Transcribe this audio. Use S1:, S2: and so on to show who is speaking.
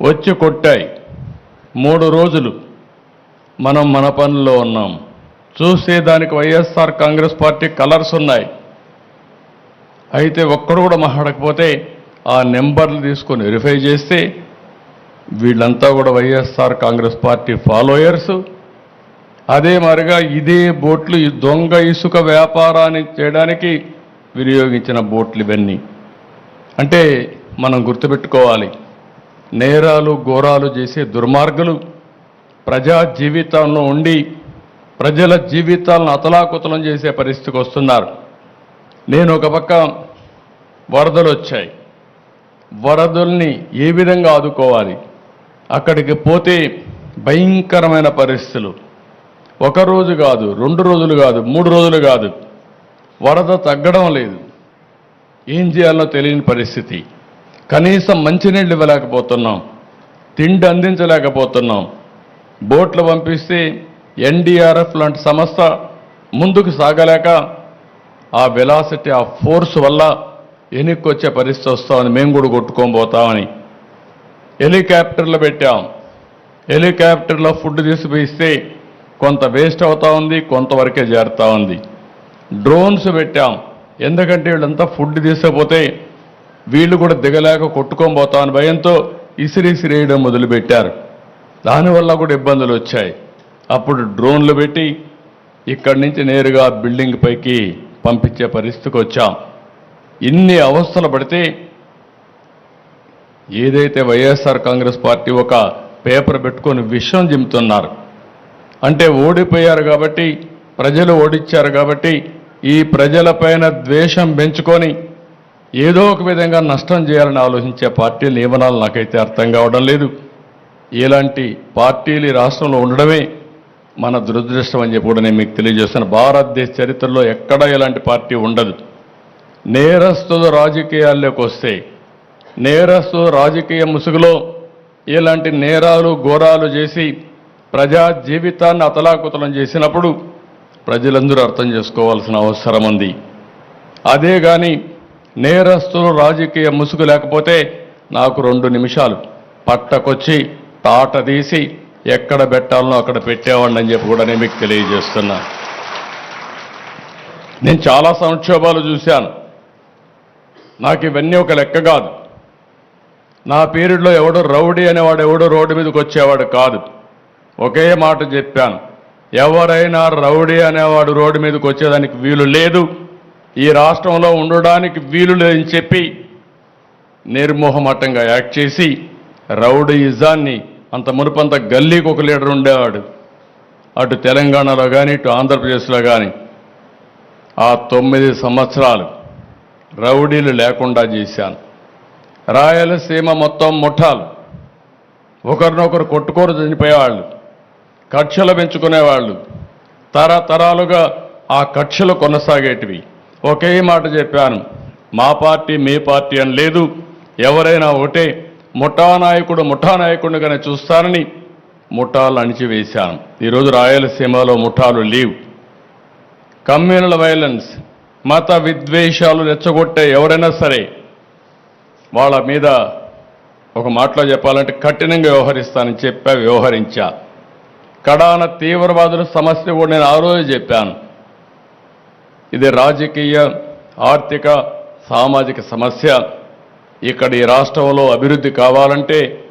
S1: వచ్చి కొట్టాయి. మూడు రోజులు మనం మన పనుల్లో ఉన్నాం. చూస్తే దానికి వైఎస్ఆర్ కాంగ్రెస్ పార్టీ కలర్స్ ఉన్నాయి. అయితే ఒక్కడు కూడా మాట్లాడకపోతే ఆ నెంబర్లు తీసుకొని వెరిఫై చేస్తే వీళ్ళంతా కూడా వైఎస్ఆర్ కాంగ్రెస్ పార్టీ ఫాలోయర్స్. అదే మరిగా ఇదే బోట్లు ఈ దొంగ ఇసుక వ్యాపారాన్ని చేయడానికి వినియోగించిన బోట్లు ఇవన్నీ. అంటే మనం గుర్తుపెట్టుకోవాలి. నేరాలు ఘోరాలు చేసే దుర్మార్గులు ప్రజా జీవితంలో ఉండి ప్రజల జీవితాలను అతలాకుతలం చేసే పరిస్థితికి వస్తున్నారు. నేను ఒక పక్క వరదలు వచ్చాయి. వరదల్ని ఏ విధంగా ఆదుకోవాలి? అక్కడికి పోతే భయంకరమైన పరిస్థితులు. ఒక రోజు కాదు రెండు రోజులు కాదు మూడు రోజులు కాదు. వరద తగ్గడం లేదు. ఏం చేయాలో తెలియని పరిస్థితి. కనీసం మంచినీళ్ళు ఇవ్వలేకపోతున్నాం తిండి అందించలేకపోతున్నాం. బోట్లు పంపిస్తే ఎన్డీఆర్ఎఫ్ లాంటి సంస్థ ముందుకు సాగలేక ఆ వెలాసిటీ ఆ ఫోర్స్ వల్ల వెనక్కి పరిస్థితి వస్తామని మేము కూడా కొట్టుకోబోతామని హెలికాప్టర్లు పెట్టాం. హెలికాప్టర్లో ఫుడ్ తీసుకుపోయిస్తే కొంత వేస్ట్ అవుతా ఉంది కొంతవరకే చేరుతూ ఉంది. డ్రోన్స్ పెట్టాం. ఎందుకంటే వీళ్ళంతా ఫుడ్ తీసుకుపోతే వీళ్ళు కూడా దిగలేక కొట్టుకొని భయంతో ఇసిరిసిరేయడం మొదలుపెట్టారు. దానివల్ల కూడా ఇబ్బందులు వచ్చాయి. అప్పుడు డ్రోన్లు పెట్టి ఇక్కడి నుంచి నేరుగా బిల్డింగ్ పైకి పంపించే పరిస్థితికి వచ్చాం. ఇన్ని అవస్థలు పడితే ఏదైతే వైఎస్ఆర్ కాంగ్రెస్ పార్టీ ఒక పేపర్ పెట్టుకొని విషయం జిమ్ముతున్నారు అంటే ఓడిపోయారు కాబట్టి ప్రజలు ఓడిచ్చారు కాబట్టి ఈ ప్రజలపైన ద్వేషం పెంచుకొని ఏదో ఒక విధంగా నష్టం చేయాలని ఆలోచించే పార్టీ నియమనాలు నాకైతే అర్థం కావడం లేదు. ఇలాంటి పార్టీలు ఈ రాష్ట్రంలో ఉండడమే మన దురదృష్టం అని చెప్పి కూడా నేను మీకు తెలియజేస్తాను భారతదేశ చరిత్రలో ఎక్కడా ఇలాంటి పార్టీ ఉండదు. నేరస్తులు రాజకీయాల్లోకి వస్తే నేరస్తు రాజకీయ ముసుగులో ఇలాంటి నేరాలు ఘోరాలు చేసి ప్రజా జీవితాన్ని అతలాకుతలం చేసినప్పుడు ప్రజలందరూ అర్థం చేసుకోవాల్సిన అవసరం ఉంది. అదే కానీ నేరస్తులు రాజకీయ ముసుగు లేకపోతే నాకు రెండు నిమిషాలు. పట్టకొచ్చి తాట తీసి ఎక్కడ పెట్టాలనో అక్కడ పెట్టేవాడిని అని చెప్పి కూడా నేను మీకు తెలియజేస్తున్నా. నేను చాలా సంక్షోభాలు చూశాను. నాకు ఇవన్నీ ఒక లెక్క కాదు. నా పీరియడ్లో ఎవడు రౌడీ అనేవాడు ఎవడు రోడ్డు మీదకి వచ్చేవాడు కాదు. ఒకే మాట చెప్పాను. ఎవరైనా రౌడీ అనేవాడు రోడ్డు మీదకి వచ్చేదానికి వీలు లేదు. ఈ రాష్ట్రంలో ఉండడానికి వీలు లేదని చెప్పి నిర్మోహమట్టంగా యాక్ట్ చేసి రౌడీయిజాన్ని అంత మునుపంత గల్లీకి ఒక లీడర్ ఉండేవాడు. అటు తెలంగాణలో కానీ ఇటు ఆంధ్రప్రదేశ్లో కానీ ఆ తొమ్మిది సంవత్సరాలు రౌడీలు లేకుండా చేశాను. రాయలసీమ మొత్తం ముఠాలు. ఒకరినొకరు కొట్టుకోరు చనిపోయేవాళ్ళు. కక్షలు పెంచుకునేవాళ్ళు. తరతరాలుగా ఆ కక్షలు కొనసాగేటివి. ఒకే మాట చెప్పాను. మా పార్టీ మీ పార్టీ అని లేదు. ఎవరైనా ఒకటే ముఠా నాయకుడు ముఠా నాయకుడిగానే చూస్తానని ముఠాలు అణిచివేశాను. ఈరోజు రాయలసీమలో ముఠాలు లీవ్. కమ్యూనల్ వైలెన్స్ మత విద్వేషాలు రెచ్చగొట్టే ఎవరైనా సరే వాళ్ళ మీద ఒక మాటలో చెప్పాలంటే కఠినంగా వ్యవహరిస్తానని చెప్పా వ్యవహరించా. కడాన తీవ్రవాదుల సమస్య కూడా నేను ఆ రోజు చెప్పాను. ఇది రాజకీయ ఆర్థిక సామాజిక సమస్య. ఇక్కడ ఈ రాష్ట్రంలో అభివృద్ధి కావాలంటే